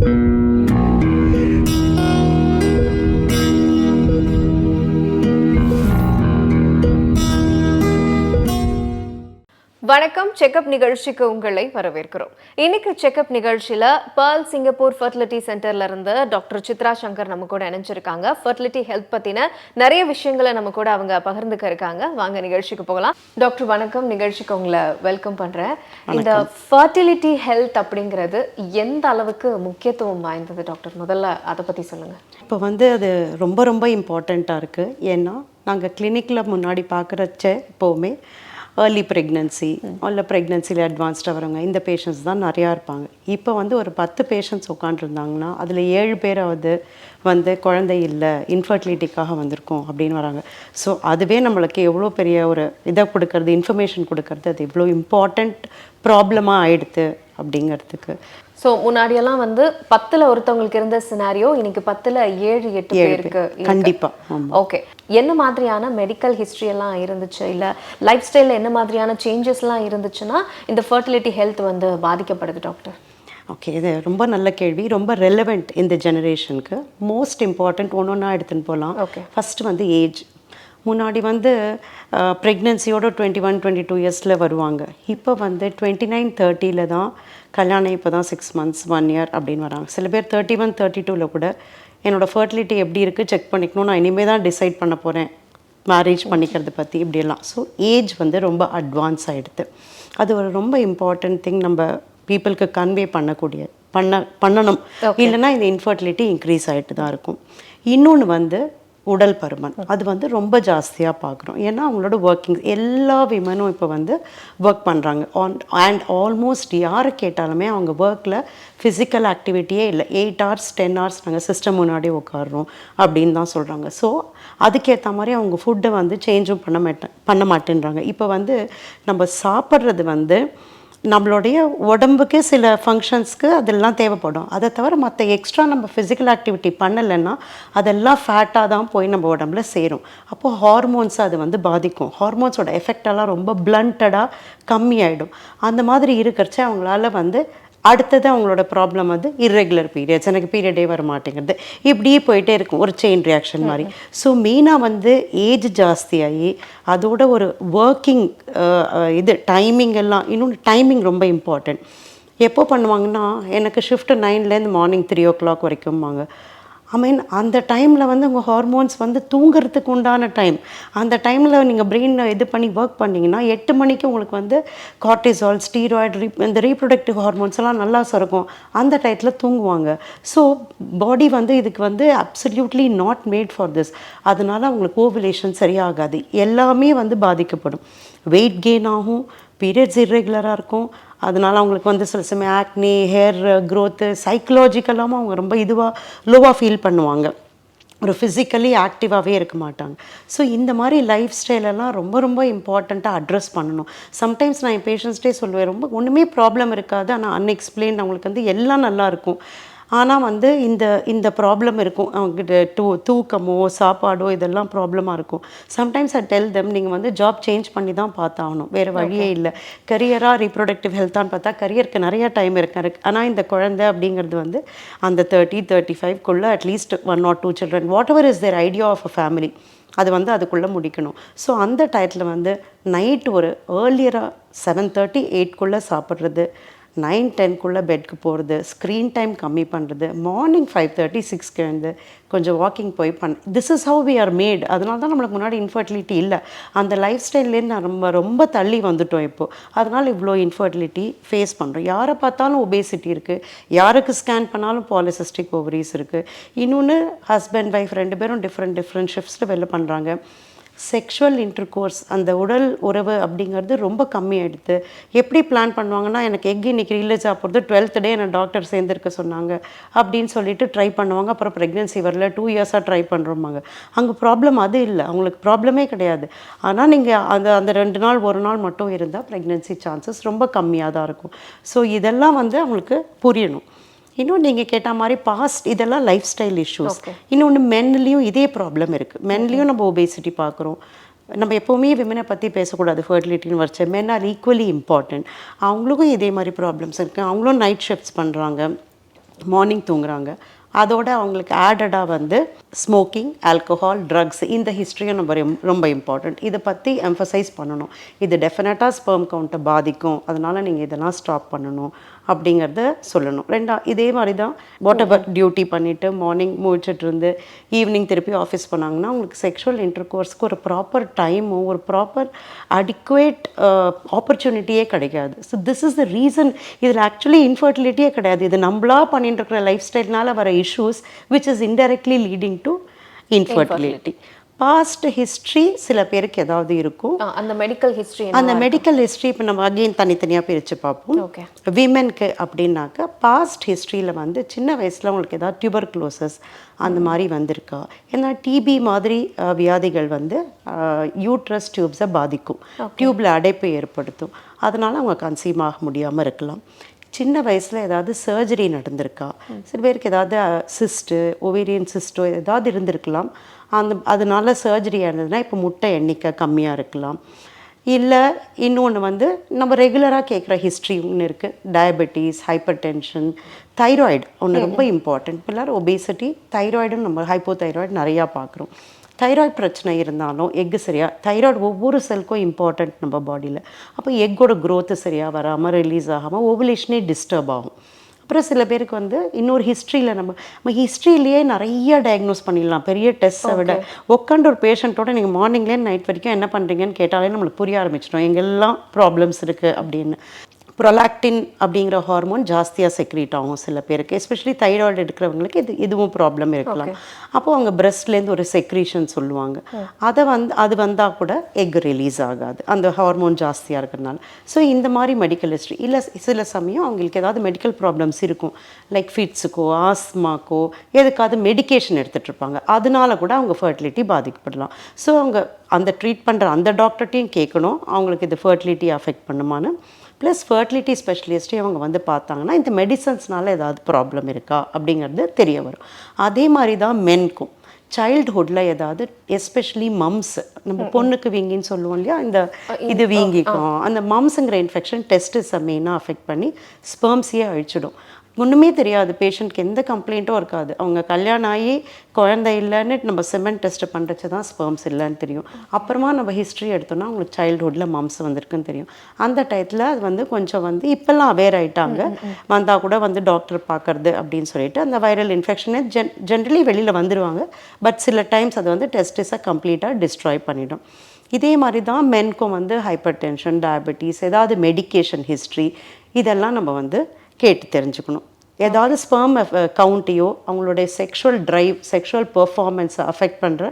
thank you வணக்கம். Checkup நிகழ்ச்சிக்கு உங்களை வரவேற்கிறோம். இன்னைக்கு செக்கப் நிகழ்ச்சியில பேர்ல் சிங்கப்பூர் ஃபர்டிலிட்டி சென்டர்ல இருந்து டாக்டர் சித்ரா சங்கர் நம்ம கூட இணைஞ்சிருக்காங்க. ஃபர்டிலிட்டி ஹெல்த் பத்தின நிறைய விஷயங்களை நம்ம கூட அவங்க பகிர்ந்துக்க இருக்காங்க. வாங்க நிகழ்ச்சிக்கு போகலாம். டாக்டர் வணக்கம். நிகழ்ச்சிக்கு உங்களை வெல்கம் பண்றேன். இந்த ஃபர்டிலிட்டி ஹெல்த் அப்படிங்கிறது எந்த அளவுக்கு முக்கியத்துவம் வாய்ந்தது டாக்டர் முதல்ல அதை பத்தி சொல்லுங்க. இப்போ வந்து அது ரொம்ப ரொம்ப இம்பார்ட்டண்ட்டாக இருக்குது ஏன்னா நாங்கள் கிளினிக்கில் முன்னாடி பார்க்குறச்ச எப்போவுமே ஏர்லி ப்ரெக்னன்சி இல்லை ப்ரெக்னன்சியில் அட்வான்ஸ்டாக வரவங்க இந்த பேஷண்ட்ஸ் தான் நிறையா இருப்பாங்க. இப்போ வந்து ஒரு பத்து பேஷண்ட்ஸ் உட்காண்ட்ருந்தாங்கன்னா அதில் ஏழு பேராவது வந்து குழந்தை இல்லை இன்ஃபர்டிலிட்டிக்காக வந்திருக்கோம் அப்படின்னு வராங்க. ஸோ அதுவே நம்மளுக்கு எவ்வளோ பெரிய ஒரு இதை கொடுக்கறது இன்ஃபர்மேஷன் கொடுக்கறது அது இவ்வளோ இம்பார்ட்டண்ட் ப்ராப்ளமாக ஆயிடுது அப்படிங்கிறதுக்கு. ஸோ முன்னாடியெல்லாம் வந்து பத்துல ஒருத்தவங்களுக்கு இருந்த சினாரியோ இன்னைக்கு பத்துல ஏழு எட்டு பேருக்கு இருக்கு. கண்டிப்பா, ஆமா. ஓகே என்ன மாதிரியான மெடிக்கல் ஹிஸ்டரி எல்லாம் இருந்துச்சு? இல்ல லைஃப் ஸ்டைல்ல என்ன மாதிரியான சேஞ்சஸ்லாம் இருந்துச்சுன்னா இந்த ஃபர்டிலிட்டி ஹெல்த் வந்து பாதிக்கப்படுது டாக்டர் ஓகே இது ரொம்ப நல்ல கேள்வி. ரொம்ப ரெலவெண்ட் இந்த ஜெனரேஷனுக்கு மோஸ்ட் இம்பார்ட்டண்ட் ஒன்று ஒன்றா எடுத்துன்னு போகலாம். ஃபஸ்ட்டு வந்து ஏஜ் முன்னாடி வந்து ப்ரெக்னென்சியோட டுவெண்ட்டி ஒன் டுவெண்ட்டி டூ இயர்ஸில் வருவாங்க. இப்போ வந்து டுவெண்ட்டி நைன் தேர்ட்டியில் தான் கல்யாணம் இப்போ தான் சிக்ஸ் மந்த்ஸ் ஒன் இயர் அப்படின்னு வராங்க. சில பேர் தேர்ட்டி ஒன் தேர்ட்டி டூவில் கூட என்னோட ஃபர்டிலிட்டி எப்படி இருக்குது செக் பண்ணிக்கணும். நான் இனிமேல் தான் டிசைட் பண்ண போகிறேன் மேரேஜ் பண்ணிக்கிறத பற்றி இப்படியெல்லாம். ஸோ ஏஜ் வந்து ரொம்ப அட்வான்ஸ் ஆகிடுது அது ஒரு ரொம்ப இம்பார்ட்டன்ட் திங் நம்ம பீப்புளுக்கு கன்வே பண்ணக்கூடிய பண்ண பண்ணணும். இல்லைன்னா இந்த இன்ஃபர்டிலிட்டி இன்க்ரீஸ் ஆகிட்டு தான் இருக்கும். இன்னொன்று வந்து உடல் பருமன். அது வந்து ரொம்ப ஜாஸ்தியாக பார்க்குறோம் ஏன்னா அவங்களோட ஒர்க்கிங் எல்லா விமனும் இப்போ வந்து ஒர்க் பண்ணுறாங்க ஆன் அண்ட் ஆல்மோஸ்ட் யாரை கேட்டாலுமே அவங்க ஒர்க்கில் ஃபிசிக்கல் ஆக்டிவிட்டியே இல்லை. எயிட் ஹவர்ஸ் டென் ஹவர்ஸ் நாங்கள் சிஸ்டம் முன்னாடி உட்காடுறோம் அப்படின்னு தான் சொல்கிறாங்க ஸோ அதுக்கேற்ற மாதிரி அவங்க ஃபுட்டை வந்து சேஞ்சும் பண்ண மாட்டேன் பண்ண மாட்டேன்றாங்க. இப்போ வந்து நம்ம சாப்பிட்றது வந்து நம்மளுடைய உடம்புக்கு சில ஃபங்க்ஷன்ஸ்க்கு அதெல்லாம் தேவைப்படும். அதை தவிர மற்ற எக்ஸ்ட்ரா நம்ம ஃபிசிக்கல் ஆக்டிவிட்டி பண்ணலைன்னா அதெல்லாம் ஃபேட்டாக தான் போய் நம்ம உடம்புல சேரும். அப்போது ஹார்மோன்ஸ் அது வந்து பாதிக்கும். ஹார்மோன்ஸோட எஃபெக்டெல்லாம் ரொம்ப பிளண்டடாக கம்மியாயிடும். அந்த மாதிரி இருக்கிறச்ச அவங்களால வந்து அடுத்தது அவங்களோட ப்ராப்ளம் வந்து இர்ரெகுலர் பீரியட்ஸ் எனக்கு பீரியடே வர மாட்டேங்கிறது இப்படியே போயிட்டே இருக்கும். ஒரு செயின் ரியாக்ஷன் மாதிரி. ஸோ மெயினாக வந்து ஏஜ் ஜாஸ்தியாகி அதோட ஒரு ஒர்க்கிங் இது டைமிங் எல்லாம் இன்னொன்று டைமிங் ரொம்ப இம்பார்ட்டன்ட் எப்போ பண்ணுவாங்கன்னா எனக்கு ஷிஃப்ட் நைன்லேருந்து மார்னிங் த்ரீ ஓ கிளாக் வரைக்கும்பாங்க. ஐ மீன் அந்த டைமில் வந்து உங்கள் ஹார்மோன்ஸ் வந்து தூங்குறதுக்கு உண்டான டைம் அந்த டைமில் நீங்கள் பிரெயின் இது பண்ணி ஒர்க் பண்ணிங்கன்னா எட்டு மணிக்கு உங்களுக்கு வந்து கார்டிசால் ஸ்டீராய்டு ரீ இந்த ரீப்ரொடக்டிவ் ஹார்மோன்ஸ் எல்லாம் நல்லா சுரக்கும். அந்த டயத்தில் தூங்குவாங்க. ஸோ பாடி வந்து இதுக்கு வந்து absolutely not made for this அதனால அவங்களுக்கு ஓவுலேஷன் சரியாகாது. எல்லாமே வந்து பாதிக்கப்படும். வெயிட் கெயின் ஆகும். பீரியட்ஸ் இர்ரெகுலராக இருக்கும். அதனால அவங்களுக்கு வந்து சில சமயம் ஆக்னி ஹேர் க்ரோத்து சைக்கலாஜிக்கலாகவும் அவங்க ரொம்ப இதுவாக லோவாக ஃபீல் பண்ணுவாங்க. ஒரு ஃபிசிக்கலி ஆக்டிவாகவே இருக்க மாட்டாங்க. ஸோ இந்த மாதிரி லைஃப் ஸ்டைலெல்லாம் ரொம்ப ரொம்ப இம்பார்ட்டண்ட்டாக அட்ரஸ் பண்ணணும். சம்டைம்ஸ் நான் என் பேஷண்ட்ஸ்டே சொல்லுவேன் ரொம்ப ஒன்றுமே ப்ராப்ளம் இருக்காது. ஆனால் அன்எக்ஸ்பிளைன் அவங்களுக்கு வந்து எல்லாம் நல்லாயிருக்கும் ஆனால் வந்து இந்த இந்த ப்ராப்ளம் இருக்கும். அவங்ககிட்ட டூ தூக்கமோ சாப்பாடோ இதெல்லாம் ப்ராப்ளமாக இருக்கும். சம்டைம்ஸ் ஐ டெல் தெம் நீங்கள் வந்து ஜாப் சேஞ்ச் பண்ணி தான் பார்த்தாகணும். வேறு வழியே இல்லை. கரியராக ரீப்ரொடக்டிவ் ஹெல்த்தான்னு பார்த்தா கரியருக்கு நிறைய டைம் இருக்கு இருக்கு. ஆனால் இந்த குழந்தை அப்படிங்கிறது வந்து அந்த thirty thirty ஃபைவ்க்குள்ளே at least one or two children whatever is their idea of a family அது வந்து அதுக்குள்ளே முடிக்கணும். ஸோ அந்த டயத்தில் வந்து நைட் ஒரு ஏர்லியராக செவன் தேர்ட்டி எயிட்குள்ளே சாப்பிட்றது நைன் டென்க்குள்ளே பெட்க்கு போகிறது ஸ்க்ரீன் டைம் கம்மி பண்ணுறது மார்னிங் ஃபைவ் தேர்ட்டி சிக்ஸ்க்கு எழுந்து கொஞ்சம் வாக்கிங் போய் பண் this is how we are made அதனால தான் நம்மளுக்கு முன்னாடி இன்ஃபர்டிலிட்டி இல்லை. அந்த லைஃப் ஸ்டைல்லேருந்து நான் ரொம்ப ரொம்ப தள்ளி வந்துட்டோம் இப்போது அதனால் இவ்வளோ இன்ஃபர்டிலிட்டி ஃபேஸ் பண்ணுறோம் யாரை பார்த்தாலும் ஒபேசிட்டி இருக்குது யாருக்கு ஸ்கேன் பண்ணாலும் பாலிசிஸ்டிக் ஓவரிஸ் இருக்குது இன்னொன்று ஹஸ்பண்ட் ஒய்ஃப் ரெண்டு பேரும் டிஃப்ரெண்ட் டிஃப்ரெண்ட் ஷிஃப்ட்ஸில் வெளில பண்ணுறாங்க செக்ஷுவல் இன்டர்கோர்ஸ் அந்த உடல் உறவு அப்படிங்கிறது ரொம்ப கம்மியாயிடுது. எப்படி பிளான் பண்ணுவாங்கன்னா எனக்கு எக் இன்னைக்கு ரிலீஸ் ஆகிறது டுவெல்த் டே என்ன டாக்டர் சேர்ந்துருக்க சொன்னாங்க அப்படின்னு சொல்லிட்டு ட்ரை பண்ணுவாங்க. அப்புறம் ப்ரெக்னென்சி வரல டூ இயர்ஸாக ட்ரை பண்ணுறோமாங்க அங்கே ப்ராப்ளம் அது இல்லை. அவங்களுக்கு ப்ராப்ளமே கிடையாது. ஆனால் நீங்கள் அந்த அந்த ரெண்டு நாள் ஒரு நாள் மட்டும் இருந்தால் ப்ரெக்னென்சி சான்சஸ் ரொம்ப கம்மியாக தான் இருக்கும். ஸோ இதெல்லாம் வந்து அவங்களுக்கு புரியணும். இன்னும் நீங்கள் கேட்ட மாதிரி பாஸ்ட் இதெல்லாம் லைஃப் ஸ்டைல் இஷ்யூஸ் இன்னொன்று மென்லேயும் இதே ப்ராப்ளம் இருக்குது மென்லேயும் நம்ம ஒபேசிட்டி பார்க்குறோம் நம்ம எப்போவுமே விமனை பற்றி பேசக்கூடாது. ஃபர்டிலிட்டின்னு வச்ச மென் ஆர் ஈக்குவலி இம்பார்ட்டன்ட் அவங்களுக்கும் இதே மாதிரி ப்ராப்ளம்ஸ் இருக்குது அவங்களும் நைட் ஷிஃப்ட்ஸ் பண்ணுறாங்க மார்னிங் தூங்குறாங்க. அதோட அவங்களுக்கு ஆடடாக வந்து ஸ்மோக்கிங் ஆல்கஹால் ட்ரக்ஸ் இந்த ஹிஸ்ட்ரியும் நம்ம ரொம்ப இம்பார்ட்டண்ட் இதை பற்றி எம்ஃபசைஸ் பண்ணணும். இது டெஃபினட்டாக ஸ்பெர்ம் கவுண்ட்டை பாதிக்கும். அதனால் நீங்கள் இதெல்லாம் ஸ்டாப் பண்ணணும். அப்படிங்கிறத சொல்லணும். ரெண்டா இதே மாதிரி தான் வாட் எவர் டியூட்டி பண்ணிவிட்டு மார்னிங் முடிச்சுட்டு இருந்து ஈவினிங் திருப்பி ஆஃபீஸ் போனாங்கன்னா உங்களுக்கு செக்ஷுவல் இன்டர் கோர்ஸ்க்கு ஒரு ப்ராப்பர் டைமும் ஒரு ப்ராப்பர் அடிக்குவேட் ஆப்பர்ச்சுனிட்டியே கிடைக்காது. So this is the reason இதில் ஆக்சுவலி இன்ஃபர்டிலிட்டியே கிடையாது. இது நம்மளா பண்ணிட்டு இருக்கிற லைஃப் ஸ்டைல்னால வர issues which is indirectly leading to infertility past history சில பேருக்கு ஏதாவது இருக்கும். அந்த மெடிக்கல் ஹிஸ்டரி அந்த மெடிக்கல் ஹிஸ்ட்ரி இப்போ நம்ம அகெயின் தனித்தனியாக பிரித்து பார்ப்போம். ஓகே விமென்க்கு அப்படின்னாக்கா பாஸ்ட் ஹிஸ்ட்ரியில் வந்து சின்ன வயசில் உங்களுக்கு ஏதாவது டியூபர்குலோசஸ் அந்த மாதிரி வந்திருக்கா? ஏன்னா டிபி மாதிரி வியாதிகள் வந்து யூட்ரஸ் டியூப்ஸை பாதிக்கும். டியூப்பில் அடைப்பு ஏற்படுத்தும். அதனால அவங்க கன்சீவ் ஆக முடியாமல் இருக்கலாம். சின்ன வயசில் ஏதாவது சர்ஜரி நடந்திருக்கா? சில பேருக்கு ஏதாவது சிஸ்ட்டு ஒவேரியன் சிஸ்டோ ஏதாவது இருந்திருக்கலாம். அந்த அதனால சர்ஜரி இருந்ததுன்னா இப்போ முட்டை எண்ணிக்கை கம்மியாக இருக்கலாம். இல்லை இன்னொன்று வந்து நம்ம ரெகுலராக கேட்குற ஹிஸ்ட்ரி ஒன்று இருக்குது டயபெட்டிஸ் ஹைப்பர் டென்ஷன் தைராய்டு ஒன்று ரொம்ப இம்பார்ட்டன்ட் எல்லாரும் ஒபேசிட்டி தைராய்டும் நம்ம ஹைப்போ தைராய்டு நிறையா பார்க்குறோம் தைராய்டு பிரச்சனை இருந்தாலும் எக்கு சரியா தைராய்டு ஒவ்வொரு செல்க்கும் இம்பார்ட்டன்ட் நம்ம பாடியில் அப்போ எக்கோட growth சரியாக வராமல் ரிலீஸ் ஆகாமல் ஓவலேஷனே டிஸ்டர்ப் ஆகும். அப்புறம் சில பேருக்கு வந்து இன்னொரு ஹிஸ்ட்ரியில் நம்ம நம்ம ஹிஸ்ட்ரியிலேயே நிறைய டயக்னோஸ் பண்ணிடலாம். பெரிய டெஸ்ட்டை விட. உட்காந்து ஒரு பேஷண்ட்டோட நீங்கள் மார்னிங்லேருந்து நைட் வரைக்கும் என்ன பண்ணுறீங்கன்னு கேட்டாலே நம்மளுக்கு புரிய ஆரம்பிச்சிடும். எங்கெல்லாம் ப்ராப்ளம்ஸ் இருக்குது அப்படின்னு. ப்ரொலாக்டின் அப்படிங்கிற ஹார்மோன் ஜாஸ்தியாக செக்ரீட் ஆகும் சில பேருக்கு எஸ்பெஷலி தைராய்டு எடுக்கிறவங்களுக்கு இது இதுவும் ப்ராப்ளம் இருக்கலாம். அப்போ அவங்க பிரஸ்ட்லேருந்து ஒரு செக்ரீஷன் சொல்லுவாங்க. அதை வந்து அது வந்தால் கூட எக் ரிலீஸ் ஆகாது. அந்த ஹார்மோன் ஜாஸ்தியாக இருக்கிறதுனால. ஸோ இந்த மாதிரி மெடிக்கல் ஹிஸ்ட்ரி இல்லை சில சமயம் அவங்களுக்கு ஏதாவது மெடிக்கல் ப்ராப்ளம்ஸ் இருக்கும். லைக் ஃபிட்ஸுக்கோ ஆஸ்மாக்கோ எதுக்காவது மெடிகேஷன் எடுத்துகிட்டு இருப்பாங்க அதனால கூட அவங்க ஃபர்டிலிட்டி பாதிக்கப்படலாம். ஸோ அவங்க அந்த ட்ரீட் பண்ணுற அந்த டாக்டர்ட்டையும் கேட்கணும். அவங்களுக்கு இது ஃபர்டிலிட்டி அஃபெக்ட் பண்ணுமான்னு. ப்ளஸ் ஃபர்டிலிட்டி ஸ்பெஷலிஸ்ட்டையும் அவங்க வந்து பார்த்தாங்கன்னா இந்த மெடிசன்ஸ்னால ஏதாவது ப்ராப்ளம் இருக்கா அப்படிங்கிறது தெரிய வரும். அதே மாதிரி தான் மென்க்கும் சைல்ட்ஹுட்டில் ஏதாவது எஸ்பெஷலி மம்ஸ் நம்ம பொண்ணுக்கு வீங்கின்னு சொல்லுவோம் இல்லையா? இந்த இது வீங்கிக்கும். அந்த மம்ஸுங்கிற இன்ஃபெக்ஷன் டெஸ்டிஸை மெயினாக அஃபெக்ட் பண்ணி ஸ்பெர்ம்ஸையே அழிச்சிடும். ஒன்றுமே தெரியாது. பேஷண்ட்க்கு எந்த கம்ப்ளைண்ட்டும் இருக்காது. அவங்க கல்யாணம் ஆகி குழந்தை இல்லைன்னு நம்ம செமெண்ட் டெஸ்ட் பண்ணுறச்சு தான் ஸ்பெர்ம்ஸ் இல்லைன்னு தெரியும். அப்புறமா நம்ம ஹிஸ்ட்ரி எடுத்தோம்னா அவங்களுக்கு சைல்ட்ஹுட்டில் மம்ஸ் வந்திருக்குன்னு தெரியும். அந்த டயத்தில் அது வந்து கொஞ்சம் வந்து இப்போல்லாம் அவேர் ஆயிட்டாங்க. வந்தால் கூட வந்து டாக்டர் பார்க்கறது அப்படின்னு சொல்லிட்டு அந்த வைரல் இன்ஃபெக்ஷனே ஜென் ஜென்ரலி வெளியில் வந்துடுவாங்க பட் சில டைம்ஸ் அது வந்து டெஸ்டிஸை கம்ப்ளீட்டாக டிஸ்ட்ராய் பண்ணிடும். இதே மாதிரி தான் மென்க்கும் வந்து ஹைப்பர் டென்ஷன் டயபெட்டிஸ் ஏதாவது மெடிகேஷன் ஹிஸ்ட்ரி இதெல்லாம் நம்ம வந்து கேட்டு தெரிஞ்சுக்கணும். ஏதாவது ஸ்பெர்ம் கவுண்ட்டையோ அவங்களுடைய செக்ஷுவல் ட்ரைவ் செக்ஷுவல் பெர்ஃபார்மன்ஸை அஃபெக்ட் பண்ணுற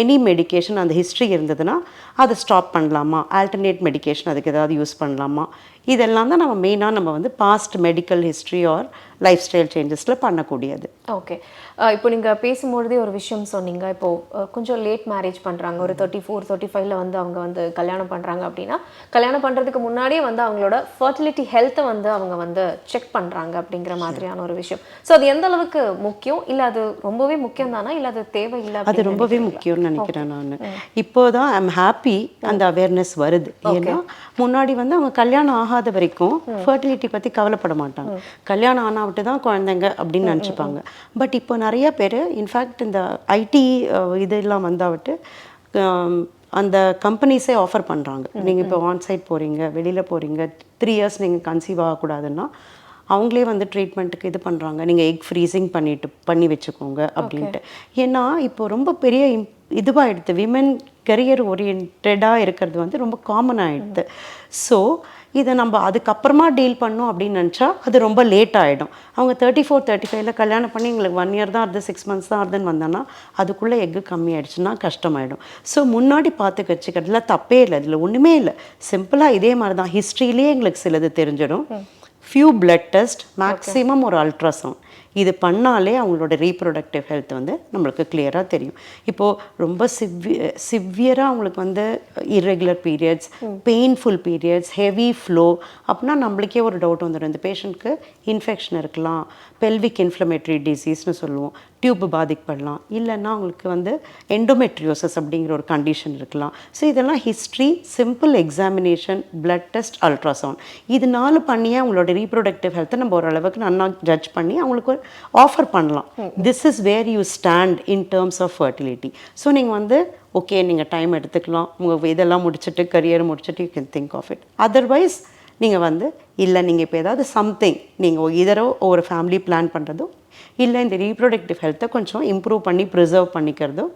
எனி மெடிகேஷன் அந்த ஹிஸ்ட்ரி இருந்ததுன்னா அதை ஸ்டாப் பண்ணலாமா? ஆல்டர்னேட் மெடிகேஷன் அதுக்கு ஏதாவது யூஸ் பண்ணலாமா? இதெல்லாம் தான் நம்ம மெயினாக நம்ம வந்து past medical history or lifestyle சேஞ்சஸில் பண்ணக்கூடியது. ஓகே இப்போ நீங்கள் பேசும்பொழுதே ஒரு விஷயம் சொன்னீங்க. இப்போ அஹ், கொஞ்சம் லேட் மேரேஜ் பண்ணுறாங்க ஒரு தேர்ட்டி ஃபோர் தேர்ட்டி ஃபைவ்ல வந்து அவங்க வந்து கல்யாணம் பண்ணுறாங்க அப்படின்னா கல்யாணம் பண்ணுறதுக்கு முன்னாடியே வந்து அவங்களோட ஃபர்டிலிட்டி ஹெல்த்தை வந்து அவங்க வந்து செக் பண்ணுறாங்க அப்படிங்கிற மாதிரியான ஒரு விஷயம். ஸோ அது எந்த அளவுக்கு முக்கியம்? இல்லை அது ரொம்பவே முக்கியம் தானா? இல்லை அது தேவையில்லை அது ரொம்பவே முக்கியம்னு நினைக்கிறேன் நான். இப்போதான் ஐம் ஹாப்பி அந்த அவேர்னஸ் வருது. ஏன்னா முன்னாடி வந்து அவங்க கல்யாணம் ஆகாத வரைக்கும் ஃபர்டிலிட்டி பற்றி கவலைப்பட மாட்டாங்க. கல்யாணம் ஆனா விட்டு தான் குழந்தைங்க அப்படின்னு நினச்சிப்பாங்க. பட் இப்போ நிறைய பேர் இன்ஃபேக்ட் இந்த ஐடி இதெல்லாம் வந்தாவிட்டு அந்த கம்பெனிஸே ஆஃபர் பண்ணுறாங்க நீங்கள் இப்போ ஆன் சைட் போகிறீங்க வெளியில் போகிறீங்க த்ரீ இயர்ஸ் நீங்கள் கன்சீவ் ஆகக்கூடாதுன்னா அவங்களே வந்து ட்ரீட்மெண்ட்டுக்கு இது பண்ணுறாங்க நீங்கள் எக் ஃப்ரீசிங் பண்ணிட்டு பண்ணி வச்சுக்கோங்க அப்படின்ட்டு. ஏன்னா இப்போ ரொம்ப பெரிய இம் இதுவாகிடுது விமன் கரியர் ஓரியன்டாக இருக்கிறது வந்து ரொம்ப காமன் ஆகிடுது ஸோ இதை நம்ம அதுக்கப்புறமா டீல் பண்ணோம் அப்படின்னு நினச்சா அது ரொம்ப லேட் ஆகிடும் அவங்க தேர்ட்டி ஃபோர் தேர்ட்டி ஃபைவ்ல கல்யாணம் பண்ணி எங்களுக்கு ஒன் இயர் தான் ஆகுது சிக்ஸ் மந்த்ஸ் தான் ஆகுதுன்னு வந்தாங்கன்னா அதுக்குள்ளே எக்கு கம்மி ஆயிடுச்சுன்னா கஷ்டமாயிடும். ஸோ முன்னாடி பார்த்து வச்சுக்கிறதுல தப்பே இல்லை இதில் ஒன்றுமே இல்லை. சிம்பிளாக இதே மாதிரி தான் ஹிஸ்ட்ரியிலேயே எங்களுக்கு சிலது தெரிஞ்சிடும். ஃபியூ பிளட் டெஸ்ட் மேக்ஸிமம் ஒரு அல்ட்ராசவுண்ட் இது பண்ணாலே அவங்களோட ரீப்ரொடக்டிவ் ஹெல்த் வந்து நம்மளுக்கு கிளியராக தெரியும். இப்போது ரொம்ப சிவ்வி சிவியராக அவங்களுக்கு வந்து irregular periods painful periods heavy flow அப்படின்னா நம்மளுக்கே ஒரு டவுட் வந்துடும் இந்த பேஷண்ட்க்கு இன்ஃபெக்ஷன் இருக்கலாம். பெல்விக் இன்ஃப்ளமேட்டரி டிசீஸ்னு சொல்லுவோம். டியூப் பாதிக்கப்படலாம். இல்லைன்னா உங்களுக்கு வந்து எண்டோமெட்ரியோசஸ் அப்படிங்கிற ஒரு கண்டிஷன் இருக்கலாம். ஸோ இதெல்லாம் history simple examination blood test ultrasound இது நாலு பண்ணியே அவங்களோட ரீப்ரொடக்டிவ் ஹெல்த்தை நம்ம ஓரளவுக்கு நல்லா ஜட்ஜ் பண்ணி அவங்களுக்கு ஒரு ஆஃபர் பண்ணலாம் this is where you stand in terms of fertility so நீங்கள் வந்து ஓகே நீங்கள் டைம் எடுத்துக்கலாம். உங்கள் இதெல்லாம் முடிச்சுட்டு கரியர் முடிச்சுட்டு you can think of it otherwise நீங்கள் வந்து இல்லை நீங்கள் இப்போ ஏதாவது சம்திங் நீங்கள் இதரோ ஒரு ஃபேமிலி பிளான் பண்ணுறதோ இல்லை இந்த ரீப்ரொடக்டிவ் ஹெல்த்தை கொஞ்சம் இம்ப்ரூவ் பண்ணி ப்ரிசர்வ் பண்ணிக்கிறதும்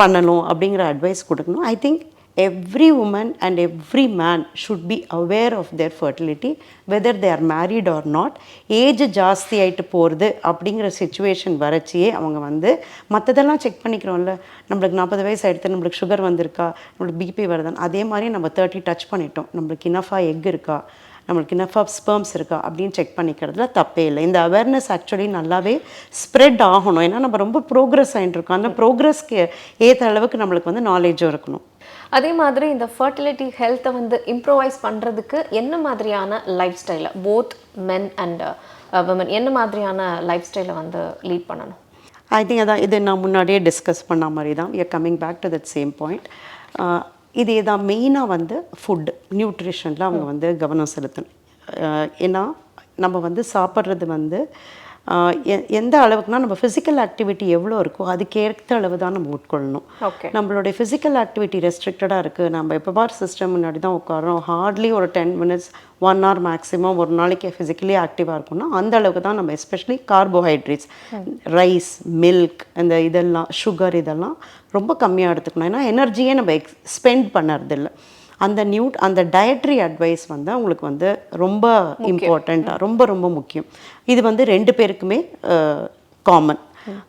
பண்ணணும் அப்படிங்கிற அட்வைஸ் கொடுக்கணும். I think every woman and every man should be aware of their fertility whether they are married or not age ஜாஸ்தி ஆகிட்டு போகிறது அப்படிங்கிற சுச்சுவேஷன் வரச்சியே அவங்க வந்து மற்றதெல்லாம் செக் பண்ணிக்கிறோம்ல. நம்மளுக்கு நாற்பது வயசு ஆகிடுத்து நம்மளுக்கு சுகர் வந்திருக்கா நம்மளுக்கு பிபி வருதான்னு அதே மாதிரி நம்ம தேர்ட்டி டச் பண்ணிட்டோம். நம்மளுக்கு இனஃபாக எக் இருக்கா நம்மளுக்கு இனஃப் ஆஃப் ஸ்பெர்ம்ஸ் இருக்கா அப்படின்னு செக் பண்ணிக்கிறதுல தப்பே இல்லை. இந்த அவேர்னஸ் ஆக்சுவலி நல்லாவே ஸ்ப்ரெட் ஆகணும். ஏன்னா நம்ம ரொம்ப ப்ரோக்ரஸ் ஆகிட்டு இருக்கோம் அந்த ப்ரோக்ரஸ்க்கு ஏற்ற அளவுக்கு நம்மளுக்கு வந்து நாலேஜும் இருக்கணும். அதே மாதிரி இந்த ஃபர்டிலிட்டி ஹெல்த்தை வந்து இம்ப்ரோவைஸ் பண்ணுறதுக்கு என்ன மாதிரியான லைஃப் ஸ்டைலை போத் மென் அண்ட் விமன் என்ன மாதிரியான லைஃப் ஸ்டைலை வந்து லீட் பண்ணணும்? ஐ திங்க் அதான் இது நான் முன்னாடியே டிஸ்கஸ் பண்ண மாதிரி தான் we are coming back to that same point இது தான் மெயினாக வந்து ஃபுட் நியூட்ரிஷனில் அவங்க வந்து கவனம் செலுத்தணும். ஏன்னா நம்ம வந்து சாப்பிட்றது வந்து எந்த அளவுக்குனா நம்ம ஃபிசிக்கல் ஆக்டிவிட்டி எவ்வளோ இருக்கோ அதுக்கேற்ற அளவு தான் நம்ம உட்கொள்ளணும். ஓகே நம்மளுடைய ஃபிசிக்கல் ஆக்டிவிட்டி ரெஸ்ட்ரிக்டடாக இருக்குது நம்ம எப்போ பார் சிஸ்டம் முன்னாடி தான் உட்காரோம் ஹார்ட்லி ஒரு ten minutes one hour maximum ஒரு நாளைக்கு ஃபிசிக்கலி ஆக்டிவாக இருக்கும்னா அந்த அளவுக்கு தான் நம்ம எஸ்பெஷலி கார்போஹைட்ரேட்ஸ் ரைஸ் மில்க் இந்த இதெல்லாம் சுகர் இதெல்லாம் ரொம்ப கம்மியாக எடுத்துக்கணும். ஏன்னா எனர்ஜியே நம்ம எக்ஸ் ஸ்பெண்ட் பண்ணுறதில்ல. அந்த நியூட் அந்த டயட்ரி அட்வைஸ் வந்து அவங்களுக்கு வந்து ரொம்ப இம்பார்ட்டண்ட்டாக ரொம்ப ரொம்ப முக்கியம். இது வந்து ரெண்டு பேருக்குமே காமன்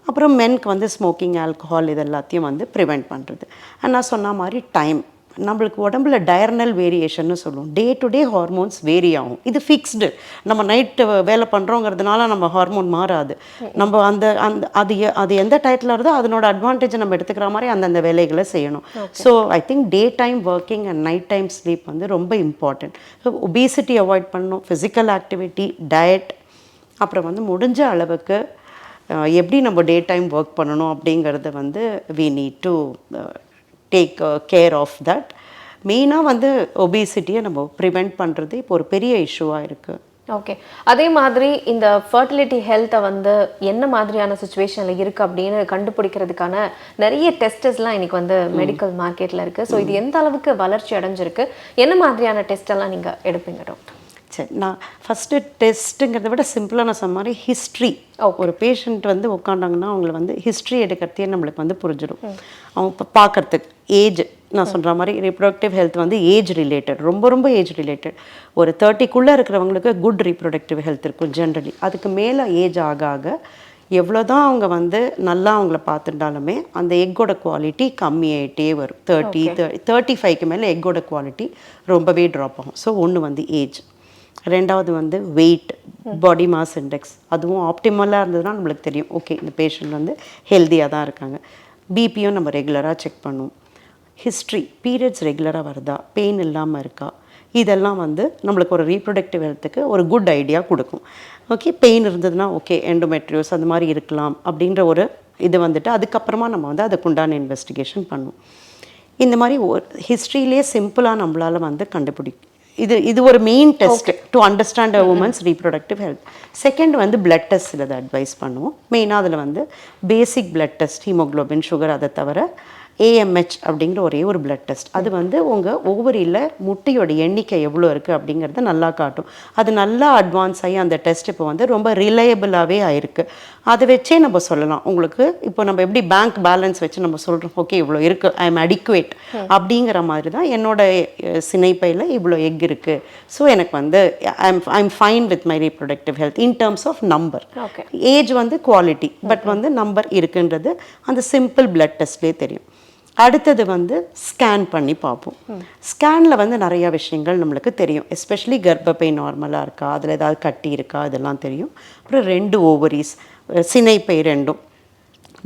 அப்புறம் மென்க்கு வந்து ஸ்மோக்கிங் ஆல்கஹால் இது எல்லாத்தையும் வந்து ப்ரிவெண்ட் பண்ணுறது நான் சொன்ன மாதிரி டைம் நம்மளுக்கு உடம்புல டயர்னல் வேரியேஷன்னு சொல்லுவோம். Day to day hormones vary ஆகும். இது ஃபிக்ஸ்டு நம்ம நைட்டு வேலை பண்ணுறோங்கிறதுனால நம்ம ஹார்மோன் மாறாது. நம்ம அந்த அந்த அது அது எந்த டயத்தில் வருதோ அதனோட அட்வான்டேஜ் நம்ம எடுத்துக்கிற மாதிரி அந்தந்த வேலைகளை செய்யணும். So I think day time working and night time sleep வந்து ரொம்ப இம்பார்ட்டன்ட் ஸோ ஒபிசிட்டி அவாய்ட் பண்ணணும். ஃபிசிக்கல் ஆக்டிவிட்டி டயட் அப்புறம் வந்து முடிஞ்ச அளவுக்கு எப்படி நம்ம டே டைம் ஒர்க் பண்ணணும் அப்படிங்கிறத வந்து we need to take care of that மெயினாக வந்து ஒபிசிட்டியை நம்ம ப்ரிவெண்ட் பண்ணுறது இப்போ ஒரு பெரிய இஷ்யூவாக இருக்குது ஓகே அதே மாதிரி இந்த ஃபர்டிலிட்டி ஹெல்த்தை வந்து என்ன மாதிரியான சுச்சுவேஷனில் இருக்குது அப்படின்னு கண்டுபிடிக்கிறதுக்கான நிறைய டெஸ்டஸ்லாம் இன்னைக்கு வந்து மெடிக்கல் மார்க்கெட்டில் இருக்குது ஸோ இது எந்த அளவுக்கு வளர்ச்சி அடைஞ்சிருக்கு? என்ன மாதிரியான டெஸ்ட் எல்லாம் நீங்கள் எடுப்பீங்க டாக்டர் சரி நான் ஃபஸ்ட்டு டெஸ்ட்டுங்கிறத விட சிம்பிளாக நான் சொன்ன மாதிரி ஹிஸ்ட்ரி ஒரு பேஷண்ட் வந்து உட்காண்டாங்கன்னா அவங்கள வந்து ஹிஸ்ட்ரி எடுக்கிறதே நம்மளுக்கு வந்து புரிஞ்சிடும். அவங்க இப்போ பார்க்கறதுக்கு ஏஜ் நான் சொல்கிற மாதிரி ரிப்ரொடக்டிவ் ஹெல்த் வந்து ஏஜ் ரிலேட்டட் ரொம்ப ரொம்ப ஏஜ் ரிலேட்டட் ஒரு தேர்ட்டிக்குள்ளே இருக்கிறவங்களுக்கு குட் ரிப்ரொடக்டிவ் ஹெல்த் இருக்கும் ஜென்ரலி அதுக்கு மேலே ஏஜ் ஆக ஆக எவ்வளோ தான் அவங்க வந்து நல்லா அவங்கள பார்த்துட்டாலுமே அந்த எக்கோட குவாலிட்டி கம்மியாயிட்டே வரும். தேர்ட்டி தேர்ட்டி ஃபைவ்க்கு மேலே எக்கோட குவாலிட்டி ரொம்பவே ட்ராப் ஆகும். ஸோ ஒன்று வந்து ஏஜ் ரெண்டாவது வந்து வெயிட் பாடி மாஸ் இண்டெக்ஸ் அதுவும் ஆப்டிமலாக இருந்ததுன்னா நம்மளுக்கு தெரியும். ஓகே இந்த பேஷண்ட் வந்து ஹெல்த்தியாக தான் இருக்காங்க. பிபியும் நம்ம ரெகுலராக செக் பண்ணுவோம். ஹிஸ்ட்ரி பீரியட்ஸ் ரெகுலராக வருதா? பெயின் இல்லாமல் இருக்கா? இதெல்லாம் வந்து நம்மளுக்கு ஒரு ரீப்ரொடக்டிவ் ஹெல்த்துக்கு ஒரு குட் ஐடியா கொடுக்கும். ஓகே பெயின் இருந்ததுன்னா ஓகே எண்டோமெட்ரியோஸ் அந்த மாதிரி இருக்கலாம் அப்படின்ற ஒரு இது வந்துட்டு அதுக்கப்புறமா நம்ம வந்து அதுக்குண்டான இன்வெஸ்டிகேஷன் பண்ணுவோம். இந்த மாதிரி ஒரு ஹிஸ்ட்ரியிலே சிம்பிளாக நம்மளால் வந்து கண்டுபிடி இது இது ஒரு main test to understand a woman's reproductive health second வந்து பிளட் டெஸ்ட் இதை அட்வைஸ் பண்ணுவோம். மெயினாக அதில் வந்து basic blood test haemoglobin sugar அதை தவிர ஏஎம்ஹெச் அப்படிங்கிற ஒரே ஒரு பிளட் டெஸ்ட் அது வந்து உங்கள் ஓவரியில் முட்டையோட எண்ணிக்கை எவ்வளோ இருக்குது அப்படிங்கிறத நல்லா காட்டும். அது நல்லா அட்வான்ஸ் ஆகி அந்த டெஸ்ட் இப்போ வந்து ரொம்ப ரிலையபிளாகவே ஆயிருக்கு. அதை வச்சே நம்ம சொல்லலாம். உங்களுக்கு இப்போ நம்ம எப்படி பேங்க் பேலன்ஸ் வச்சு நம்ம சொல்கிறோம் ஓகே இவ்வளோ இருக்குது ஐ எம் அடிக்குவேட் அப்படிங்கிற மாதிரி தான் என்னோட சினைப்பையில் இவ்வளோ எக் இருக்குது ஸோ எனக்கு வந்து I am I am fine with my reproductive health in terms of number okay age வந்து குவாலிட்டி பட் வந்து நம்பர் இருக்குன்றது அந்த சிம்பிள் பிளட் டெஸ்ட்லேயே தெரியும். அடுத்தது வந்து ஸ்கேன் பண்ணி பார்ப்போம். ஸ்கேனில் வந்து நிறைய விஷயங்கள் நம்மளுக்கு தெரியும். எஸ்பெஷலி கர்ப்பப்பை நார்மலாக இருக்கா? அதில் ஏதாவது கட்டி இருக்கா? இதெல்லாம் தெரியும். அப்புறம் ரெண்டு ஓவரிஸ் சினைப்பை ரெண்டும்.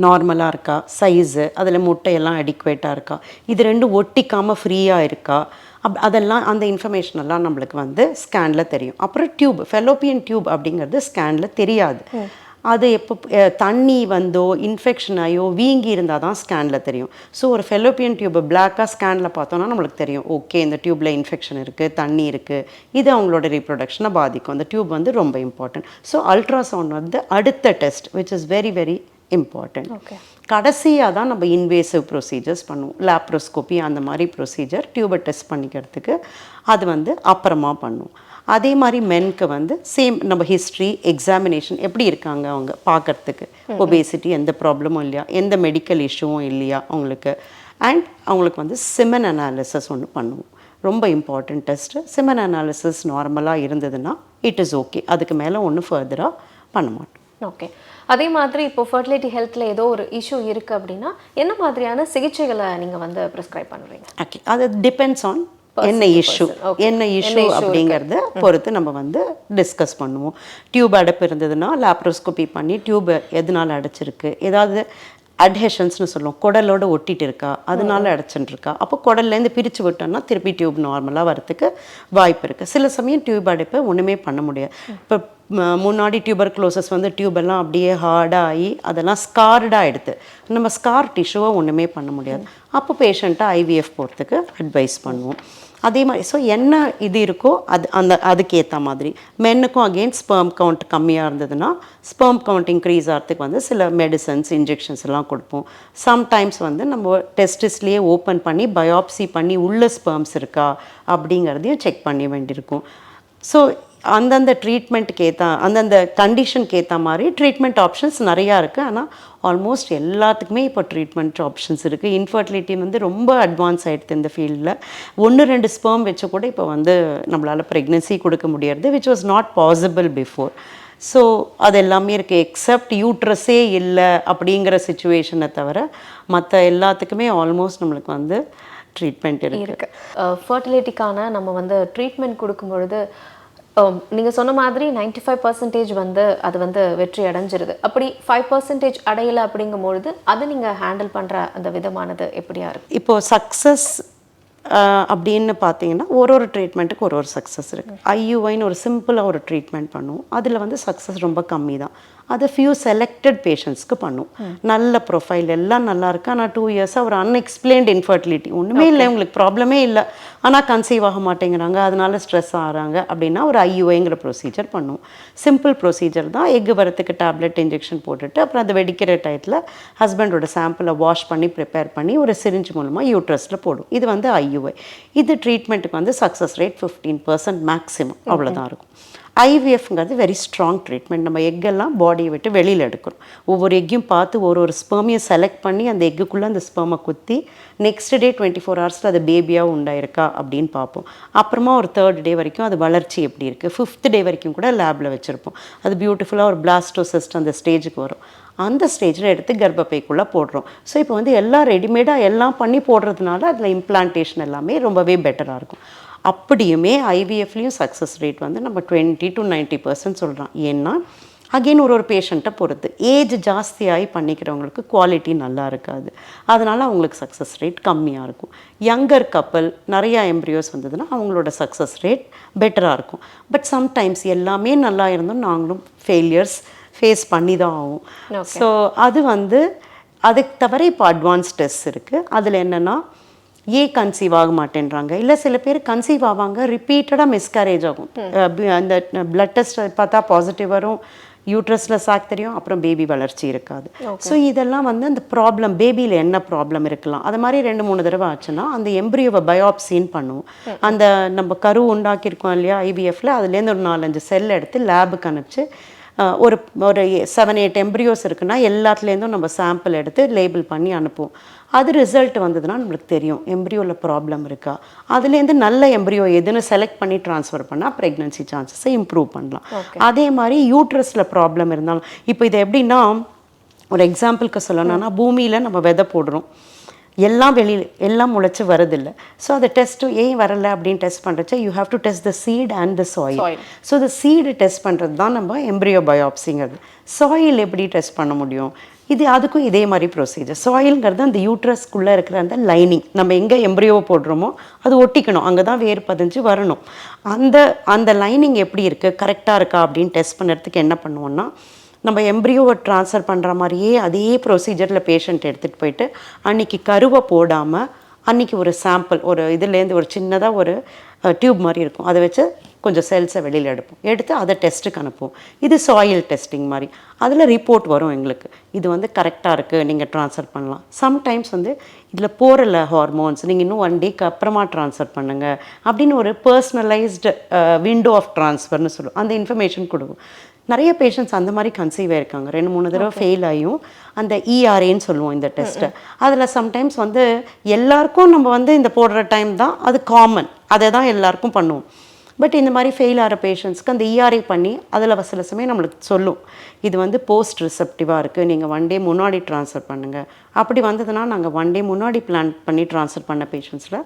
நார்மலாக இருக்கா? சைஸு அதில் முட்டையெல்லாம் அடிக்குவேட்டாக இருக்கா? இது ரெண்டும் ஒட்டிக்காமல் ஃப்ரீயாக இருக்கா? அப் அதெல்லாம் அந்த இன்ஃபர்மேஷன் எல்லாம் நம்மளுக்கு வந்து ஸ்கேனில் தெரியும். அப்புறம் டியூப் ஃபெலோப்பியன் டியூப் அப்படிங்கிறது ஸ்கேனில் தெரியாது. அது எப்போ தண்ணி வந்தோ இன்ஃபெக்ஷன் ஆயோ வீங்கி இருந்தால் தான் ஸ்கேனில் தெரியும். ஸோ ஒரு ஃபெலோப்பியன் டியூப் பிளாக்காக ஸ்கேனில் பார்த்தோன்னா நம்மளுக்கு தெரியும். ஓகே இந்த டியூப்பில் இன்ஃபெக்ஷன் இருக்குது தண்ணி இருக்குது இது அவங்களோட ரீப்ரொடக்ஷனை பாதிக்கும். அந்த டியூப் வந்து ரொம்ப இம்பார்ட்டன்ட் ஸோ அல்ட்ராசவுண்ட் வந்து அடுத்த test which is very very important okay கடைசியாக தான் நம்ம இன்வேசிவ் ப்ரொசீஜர்ஸ் பண்ணுவோம். லேப்ரோஸ்கோப்பி அந்த மாதிரி ப்ரொசீஜர் டியூபை டெஸ்ட் பண்ணிக்கிறதுக்கு அது வந்து அப்புறமா பண்ணுவோம். அதே மாதிரி மென்க்கு வந்து சேம் நம்ம ஹிஸ்ட்ரி எக்ஸாமினேஷன் எப்படி இருக்காங்க அவங்க பார்க்கறதுக்கு? ஒபேசிட்டி எந்த ப்ராப்ளமும் இல்லையா? எந்த மெடிக்கல் இஷ்யூவும் இல்லையா அவங்களுக்கு? அண்ட் அவங்களுக்கு வந்து சிமன் அனாலிசிஸ் ஒன்று பண்ணுவோம். ரொம்ப இம்பார்ட்டன்ட் டெஸ்ட்டு சிமன் அனாலிசிஸ் நார்மலாக இருந்ததுன்னா இட் இஸ் ஓகே அதுக்கு மேலே ஒன்றும் ஃபர்தராக பண்ண மாட்டோம். ஓகே அதே மாதிரி இப்போ ஃபர்டிலிட்டி ஹெல்த்தில் ஏதோ ஒரு இஷ்யூ இருக்குது அப்படின்னா என்ன மாதிரியான சிகிச்சைகளை நீங்கள் வந்து ப்ரிஸ்கிரைப் பண்ணுறீங்க ஓகே அது டிபெண்ட்ஸ் ஆன் என்ன இஷ்யூ. என்ன இஷ்யூ அப்படிங்கிறத பொறுத்து நம்ம வந்து டிஸ்கஸ் பண்ணுவோம். டியூப் அடைப்பு இருந்ததுன்னா லாப்ரோஸ்கோபி பண்ணி டியூப் எதனால அடைச்சிருக்கு? ஏதாவது அட்ஹெஷன்ஸ்னு சொல்லுவோம். குடலோட ஒட்டிட்டு இருக்கா? அதனால அடைச்சுட்டு இருக்கா அப்போ குடல்லேருந்து பிரித்து விட்டோம்னா திருப்பி டியூப் நார்மலாக வரத்துக்கு வாய்ப்பு இருக்குது சில சமயம் டியூப் அடைப்பை ஒன்றுமே பண்ண முடியாது. இப்போ முன்னாடி டியூபர் க்ளோசஸ் வந்து டியூப் எல்லாம் அப்படியே ஹார்டாக அதெல்லாம் ஸ்கார்டாக எடுத்து நம்ம ஸ்கார் டிஷ்யூவை ஒன்றுமே பண்ண முடியாது. அப்போ பேஷண்ட்டை ஐவிஎஃப் போகிறதுக்கு அட்வைஸ் பண்ணுவோம். அதே மாதிரி ஸோ என்ன இது இருக்கோ அது அந்த அதுக்கேற்ற மாதிரி. மென்னுக்கும் அகெயின் ஸ்பெர்ம் கவுண்ட் கம்மியாக இருந்ததுன்னா ஸ்பெர்ம் கவுண்ட் இன்க்ரீஸ் ஆகிறதுக்கு வந்து சில மெடிசன்ஸ் இன்ஜெக்ஷன்ஸ் எல்லாம் கொடுப்போம். சம்டைம்ஸ் வந்து நம்ம டெஸ்டிஸ்லேயே ஓப்பன் பண்ணி பயாப்சி பண்ணி உள்ள ஸ்பெர்ம்ஸ் இருக்கா அப்படிங்கிறதையும் செக் பண்ண வேண்டியிருக்கும். ஸோ அந்தந்த ட்ரீட்மெண்ட்டுக்கு ஏற்ற அந்தந்த கண்டிஷனுக்கு ஏற்ற மாதிரி ட்ரீட்மெண்ட் ஆப்ஷன்ஸ் நிறையா இருக்குது ஆனால் ஆல்மோஸ்ட் எல்லாத்துக்குமே இப்போ ட்ரீட்மெண்ட் ஆப்ஷன்ஸ் இருக்குது இன்ஃபர்டிலிட்டி வந்து ரொம்ப அட்வான்ஸ் ஆகிடுது இந்த ஃபீல்டில் ஒன்று ரெண்டு ஸ்பெர்ம் வச்சு கூட இப்போ வந்து நம்மளால் ப்ரெக்னென்சி கொடுக்க முடியறது which was not possible before so அது எல்லாமே இருக்குது எக்ஸப்ட் யூட்ரஸே இல்லை அப்படிங்கிற சுச்சுவேஷனை தவிர மற்ற எல்லாத்துக்குமே ஆல்மோஸ்ட் நம்மளுக்கு வந்து ட்ரீட்மெண்ட் இருக்குது ஃபர்டிலிட்டிக்கான நம்ம வந்து ட்ரீட்மெண்ட் கொடுக்கும்பொழுது பொழுது அஹ், நீங்க சொன்ன மாதிரி 95% ஃபைவ் பர்சன்டேஜ் வந்து அது வந்து வெற்றி அடைஞ்சிருது. அப்படி ஃபைவ் பர்சன்டேஜ் அடையலை அப்படிங்கும் பொழுது அதை நீங்க ஹேண்டில் பண்ற அந்த விதமானது எப்படியா இருக்கு? இப்போ சக்ஸஸ் அப்படின்னு பார்த்தீங்கன்னா ஒரு ஒரு ட்ரீட்மெண்ட்டுக்கு ஒரு ஒரு சக்ஸஸ் இருக்குது ஐயூஐன்னு ஒரு சிம்பிளாக ஒரு ட்ரீட்மெண்ட் பண்ணுவோம். அதில் வந்து சக்ஸஸ் ரொம்ப கம்மி தான் அதை ஃபியூ செலக்டட் பேஷண்ட்ஸ்க்கு பண்ணுவோம் நல்ல ப்ரொஃபைல் எல்லாம் நல்லா இருக்கு. ஆனால் டூ இயர்ஸாக ஒரு அன்எக்ஸ்பிளைன்ட் இன்ஃபர்டிலிட்டி ஒன்றுமே இல்லை உங்களுக்கு ப்ராப்ளமே இல்லை. ஆனால் கன்சீவ் ஆக மாட்டேங்கிறாங்க. அதனால ஸ்ட்ரெஸ் ஆகிறாங்க அப்படின்னா ஒரு ஐயூஐங்கிற ப்ரொசீஜர் பண்ணுவோம் சிம்பிள் ப்ரொசீஜர் தான். எக் வரத்துக்கு டேப்லெட் இன்ஜெக்ஷன் போட்டுட்டு அப்புறம் அது வெடிக்கிற டயத்தில் ஹஸ்பண்டோட சாம்பிளை வாஷ் பண்ணி ப்ரிப்பேர் பண்ணி ஒரு சிரிஞ்ச் மூலமாக யூட்ரஸில் போடும். இது வந்து ஐயூஐ இது ட்ரீட்மெண்ட்டுக்கு வந்து success rate fifteen percent maximum அவ்வளோதான் இருக்கும். ஐவிஎஃப்ங்கிறது வெரி ஸ்ட்ராங் ட்ரீட்மெண்ட் நம்ம எக்கெல்லாம் பாடியை விட்டு வெளியில் எடுக்கிறோம் ஒவ்வொரு எக்கையும் பார்த்து ஒரு ஒரு ஸ்பெர்மையை செலக்ட் பண்ணி அந்த எக்குக்குள்ளே அந்த ஸ்பெர்மை குத்தி நெக்ஸ்ட் டே டுவெண்ட்டி ஃபோர் ஹவர்ஸில் அது பேபியாக உண்டாயிருக்கா அப்படின்னு பார்ப்போம். அப்புறமா ஒரு தேர்ட் டே வரைக்கும் அது வளர்ச்சி எப்படி இருக்குது ஃபிஃப்த் டே வரைக்கும் கூட லேபில் வச்சுருப்போம். அது பியூட்டிஃபுல்லாக ஒரு பிளாஸ்டோசிஸ்ட் அந்த ஸ்டேஜுக்கு வரும். அந்த ஸ்டேஜில் எடுத்து கர்ப்பப்பைக்குள்ளே போடுறோம். ஸோ இப்போ வந்து எல்லாம் ரெடிமேடாக எல்லாம் பண்ணி போடுறதுனால அதில் இம்ப்ளான்டேஷன் எல்லாமே ரொம்பவே பெட்டராக இருக்கும். அப்படியுமே ஐவிஎஃப்லேயும் சக்ஸஸ் ரேட் வந்து நம்ம டுவெண்ட்டி டு நைன்ட்டி பர்சன்ட் சொல்கிறோம் ஏன்னா அகெயின் ஒரு ஒரு பேஷண்ட்டை பொறுத்து. ஏஜ் ஜாஸ்தியாகி பண்ணிக்கிறவங்களுக்கு குவாலிட்டி நல்லா இருக்காது. அதனால் அவங்களுக்கு சக்ஸஸ் ரேட் கம்மியாக இருக்கும். யங்கர் கப்பல் நிறையா எம்ப்ரியோஸ் வந்ததுன்னா அவங்களோட சக்ஸஸ் ரேட் பெட்டராக இருக்கும். பட் சம்டைம்ஸ் எல்லாமே நல்லா இருந்தும் நாங்களும் ஃபெயிலியர்ஸ் ஃபேஸ் பண்ணி தான் ஆகும் ஸோ அது வந்து அதுக்கு தவிர இப்போ அட்வான்ஸ் டெஸ்ட் இருக்குது அதில் என்னென்னா ஏன் கன்சீவ் ஆக மாட்டேன்றாங்க. இல்லை சில பேர் கன்சீவ் ஆவாங்க ரிப்பீட்டடாக மிஸ்கரேஜ் ஆகும். அந்த பிளட் டெஸ்ட் பார்த்தா பாசிட்டிவ் வரும் யூட்ரஸில் சாக் தெரியும் அப்புறம் பேபி வளர்ச்சி இருக்காது. ஸோ இதெல்லாம் வந்து அந்த ப்ராப்ளம் பேபியில் என்ன ப்ராப்ளம் இருக்கலாம். அது மாதிரி ரெண்டு மூணு தடவை ஆச்சுன்னா அந்த எம்ப்ரியோவை பயாப்சின்னு பண்ணுவோம். அந்த நம்ம கரு உண்டாக்கியிருக்கோம் இல்லையா ஐவிஎஃப்ல அதுலேருந்து ஒரு நாலஞ்சு செல் எடுத்து லேபுக்கு அனுப்பிச்சு ஒரு ஒரு செவன் எயிட் எம்ப்ரியோஸ் இருக்குன்னா எல்லாத்துலேருந்தும் நம்ம சாம்பிள் எடுத்து லேபிள் பண்ணி அனுப்புவோம். அது ரிசல்ட் வந்ததுன்னா நம்மளுக்கு தெரியும். எம்ப்ரியோவில் ப்ராப்ளம் இருக்கா? அதுலேருந்து நல்ல எம்ப்ரியோ எதுன்னு செலக்ட் பண்ணி ட்ரான்ஸ்ஃபர் பண்ணால் ப்ரெக்னன்சி சான்சஸை இம்ப்ரூவ் பண்ணலாம். அதே மாதிரி யூட்ரஸில் ப்ராப்ளம் இருந்தாலும் இப்போ இது எப்படின்னா ஒரு எக்ஸாம்பிளுக்கு சொல்லணும்னா பூமியில் நம்ம விதை போடுறோம். எல்லாம் வெளியில் எல்லாம் முளைச்சி வருதில்ல. ஸோ அதை டெஸ்ட்டு ஏன் வரல அப்படின்னு test பண்ணுறச்ச you have to test the seed and the soil. So இந்த சீடு டெஸ்ட் பண்ணுறது தான் நம்ம எம்ப்ரியோ பயாப்சிங்கிறது சாயில் எப்படி டெஸ்ட் பண்ண முடியும்? இது அதுக்கும் இதே மாதிரி ப்ரொசீஜர் சாயில்ங்கிறது அந்த யூட்ரஸ்க்குள்ளே இருக்கிற அந்த லைனிங் நம்ம எங்கே எம்ப்ரியோவை போடுறோமோ அது ஒட்டிக்கணும். அங்கே தான் வேர் பதிஞ்சு வரணும். அந்த அந்த லைனிங் எப்படி இருக்குது கரெக்டாக இருக்கா அப்படின்னு டெஸ்ட் பண்ணுறதுக்கு என்ன பண்ணுவோம்னா நம்ம எம்ப்ரியோவை ட்ரான்ஸ்ஃபர் பண்ணுற மாதிரியே அதே ப்ரொசீஜரில் பேஷண்ட் எடுத்துகிட்டு போயிட்டு அன்னைக்கு கருவை போடாமல் அன்னைக்கு ஒரு சாம்பிள் ஒரு இதுலேருந்து ஒரு சின்னதாக ஒரு டியூப் மாதிரி இருக்கும். அதை வச்சு கொஞ்சம் செல்ஸை வெளியில் எடுப்போம். எடுத்து அதை டெஸ்ட்டுக்கு அனுப்புவோம். இது சாயில் டெஸ்டிங் மாதிரி. அதில் ரிப்போர்ட் வரும் எங்களுக்கு. இது வந்து கரெக்டாக இருக்குது நீங்கள் ட்ரான்ஸ்ஃபர் பண்ணலாம். சம்டைம்ஸ் வந்து இதில் போகிறல ஹார்மோன்ஸ் நீங்கள் இன்னும் ஒன் டேக்கு அப்புறமா ட்ரான்ஸ்ஃபர் பண்ணுங்கள் அப்படின்னு ஒரு பர்சனலைஸ்டு விண்டோ ஆஃப் ட்ரான்ஸ்ஃபர்னு சொல்லுவோம். அந்த இன்ஃபர்மேஷன் கொடுக்கும். நிறைய பேஷண்ட்ஸ் அந்த மாதிரி கன்சீவ் ஆயிருக்காங்க. ரெண்டு மூணு தடவை ஃபெயில் ஆகியும் அந்த இஆர்ஏன்னு சொல்லுவோம் இந்த டெஸ்ட்டை அதில் சம்டைம்ஸ் வந்து எல்லாருக்கும் நம்ம வந்து இந்த போடுற டைம் தான் அது காமன் அதை தான் எல்லாருக்கும் பண்ணுவோம். பட் இந்த மாதிரி ஃபெயில் ஆகிற பேஷண்ட்ஸ்க்கு அந்த இஆர்ஐ பண்ணி அதில் சில சமயம் நம்மளுக்கு சொல்லும். இது வந்து போஸ்ட் ரிசப்டிவாக இருக்குது நீங்கள் ஒன் டே முன்னாடி ட்ரான்ஸ்ஃபர் பண்ணுங்கள் அப்படி வந்ததுன்னா நாங்கள் ஒன் டே முன்னாடி பிளான் பண்ணி ட்ரான்ஸ்ஃபர் பண்ண பேஷண்ட்ஸில்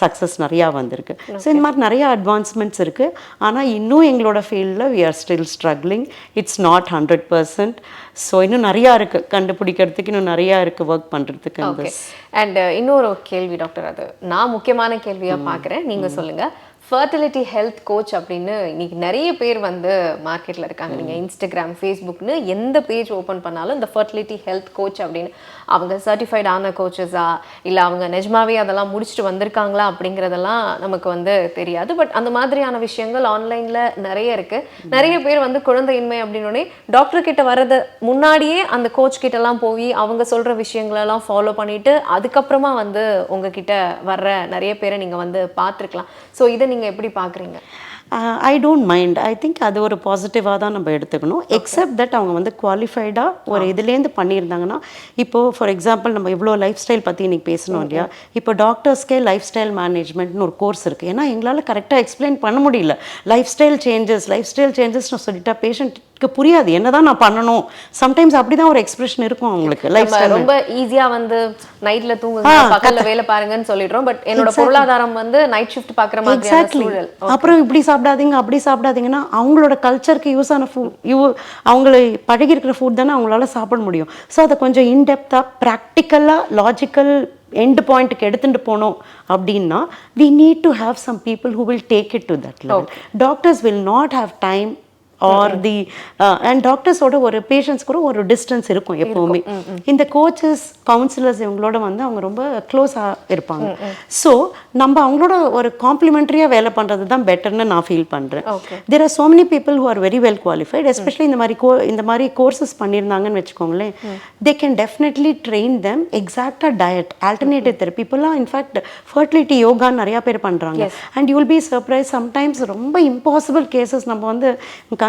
சக்ஸஸ் நிறையா வந்திருக்கு. ஸோ இந்த மாதிரி நிறைய அட்வான்ஸ்மெண்ட்ஸ் இருக்குது ஆனால் இன்னும் எங்களோட ஃபீல்டில் we are still struggling it's not hundred percent so இன்னும் நிறையா இருக்குது கண்டுபிடிக்கிறதுக்கு இன்னும் நிறையா இருக்குது ஒர்க் பண்ணுறதுக்கு அண்ட் இன்னொரு கேள்வி டாக்டர் அது நான் முக்கியமான கேள்வியா பார்க்குறேன் நீங்க சொல்லுங்க. ஃபர்டிலிட்டி ஹெல்த் கோச் அப்படின்னு இன்னைக்கு நிறைய பேர் வந்து மார்க்கெட்ல இருக்காங்க. நீங்க இன்ஸ்டாகிராம் ஃபேஸ்புக்னு எந்த பேஜ் ஓபன் பண்ணாலும் இந்த ஃபர்டிலிட்டி ஹெல்த் கோச் அப்படின்னு அவங்க சர்டிஃபைட் ஆன கோச்சஸா இல்ல அவங்க நிஜமாவே அதெல்லாம் முடிச்சுட்டு வந்திருக்காங்களா அப்படிங்கறதெல்லாம் நமக்கு வந்து தெரியாது. பட் அந்த மாதிரியான விஷயங்கள் ஆன்லைன்ல நிறைய இருக்கு. நிறைய பேர் வந்து குழந்தையின்மை அப்படின்னோடனே டாக்டர் கிட்ட வர்றது முன்னாடியே அந்த கோச் கிட்ட எல்லாம் போய் அவங்க சொல்ற விஷயங்களெல்லாம் ஃபாலோ பண்ணிட்டு அதுக்கப்புறமா வந்து உங்ககிட்ட வர்ற நிறைய பேரை நீங்க வந்து பார்த்துருக்கலாம். ஸோ இதை நீங்க எப்படி பாக்குறீங்க? I don't mind I think அது ஒரு பாசிட்டிவாக தான் நம்ம எடுத்துக்கணும். எக்ஸப்ட் தட் அவங்க வந்து குவாலிஃபைடாக ஒரு இதுலேருந்து பண்ணியிருந்தாங்கன்னா இப்போது ஃபார் எக்ஸாம்பிள் நம்ம இவ்வளோ லைஃப் ஸ்டைல் பற்றி இன்றைக்கி பேசணும் இல்லையா? இப்போ டாக்டர்ஸ்க்கே லைஃப் ஸ்டைல் மேனேஜ்மெண்ட்னு ஒரு கோர்ஸ் இருக்குது ஏன்னா எங்களால் கரெக்டாக எக்ஸ்பிளைன் பண்ண முடியல. Lifestyle changes lifestyle சேஞ்சஸ்னு சொல்லிட்டா பேஷண்ட்க்கு புரியாது. என்னதான் நான் பண்ணணும். சம்டைம்ஸ் அப்படி தான் ஒரு எக்ஸ்பிரஷன் இருக்கும் அவங்களுக்கு. லைஃப் ரொம்ப ஈஸியா வந்து நைட்ல தூங்குங்க பகல்ல வேலை பாருங்கன்னு சொல்லிடுறோம். பட் என்னோட பொருளாதாரம் வந்து நைட் ஷிஃப்ட் பாக்குற மாதிரியான எக்ஸாக்ட்லி அப்புறம் இப்படி சாப்பிடாதீங்க அப்படி சாப்பிடாதீங்கன்னா அவங்களோட கல்ச்சருக்கு யூஸ் ஆன ஃபுட் யூ அவங்கள பழகி இருக்கிற ஃபுட் தானே அவங்களால சாப்பிட முடியும். ஸோ அதை கொஞ்சம் இன்டெப்த்தாக ப்ராக்டிக்கலாக லாஜிக்கல் எண்ட் பாயிண்ட்டுக்கு எடுத்துட்டு போனோம் அப்படின்னா we need to have some people who will take it to that level doctors will not have time or the and டாக்டர்ஸோட ஒரு பேஷண்ட்ஸ் கூட ஒரு டிஸ்டன்ஸ் இருக்கும் எப்போவுமே. இந்த கோச்சஸ் கவுன்சிலர்ஸ் இவங்களோட வந்து அவங்க ரொம்ப க்ளோஸாக இருப்பாங்க. ஸோ நம்ம அவங்களோட ஒரு காம்ப்ளிமெண்ட்ரியாக வேலை பண்ணுறது தான் பெட்டர்னு நான் ஃபீல் பண்ணுறேன். There are so many people who are very well qualified especially இந்த மாதிரி கோ இந்த மாதிரி கோர்சஸ் பண்ணியிருந்தாங்கன்னு வச்சுக்கோங்களேன். They can definitely train them எக்ஸாக்டாக டயட் ஆல்டர்னேட்டிவ் தெரப்பி இப்போல்லாம் இன்ஃபேக்ட் ஃபர்டிலிட்டி யோகான்னு நிறையா பேர் பண்ணுறாங்க and you will be surprise sometimes ரொம்ப இம்பாசிபிள் கேசஸ் நம்ம வந்து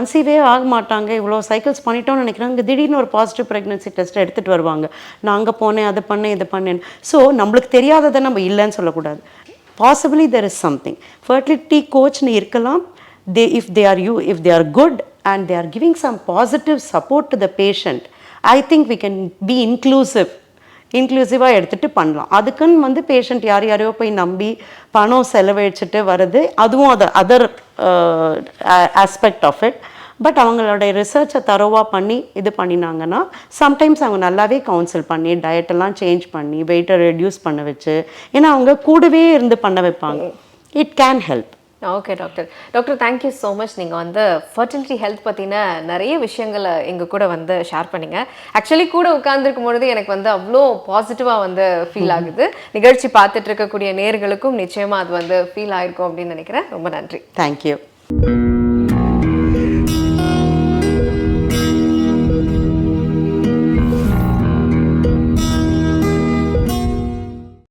கன்சீவே ஆக மாட்டாங்க இவ்வளோ சைக்கிள்ஸ் பண்ணிட்டோம்னு நினைக்கிறாங்க. திடீர்னு ஒரு பாசிட்டிவ் ப்ரெக்னன்சி டெஸ்ட் எடுத்துகிட்டு வருவாங்க. நான் அங்கே போனேன் அதை பண்ணேன் இதை பண்ணேன்னு ஸோ நம்மளுக்கு தெரியாததை நம்ம இல்லைன்னு சொல்லக்கூடாது. Possibly there is something fertility கோச்னு இருக்கலாம். They if they are you if they are good and they are giving some positive support to the patient I think we can be inclusive இன்க்ளூசிவாக எடுத்துகிட்டு பண்ணலாம். அதுக்குன்னு வந்து பேஷண்ட் யார் யாரையோ போய் நம்பி பணம் செலவழிச்சிட்டு வர்றது அதுவும் அது other aspect of it but அவங்களோட ரிசர்ச்சை தரோவாக பண்ணி இது பண்ணினாங்கன்னா சம்டைம்ஸ் அவங்க நல்லாவே கவுன்சில் பண்ணி டயட்டெல்லாம் சேஞ்ச் பண்ணி வெயிட்டை ரெடியூஸ் பண்ண வச்சு ஏன்னா அவங்க கூடவே இருந்து பண்ண வைப்பாங்க. It can help okay doctor doctor thank you so much நீங்கள் வந்து ஃபர்டிலிட்டி ஹெல்த் பற்றின நிறைய விஷயங்களை எங்கள் கூட வந்து ஷேர் பண்ணீங்க. ஆக்சுவலி கூட உட்கார்ந்துருக்கும் பொழுது எனக்கு வந்து அவ்வளோ பாசிட்டிவாக வந்து ஃபீல் ஆகுது. நிகழ்ச்சி பார்த்துட்டு இருக்கக்கூடிய நேர்களுக்கும் நிச்சயமாக அது வந்து ஃபீல் ஆயிருக்கும் அப்படின்னு நினைக்கிறேன். ரொம்ப நன்றி. தேங்க்யூ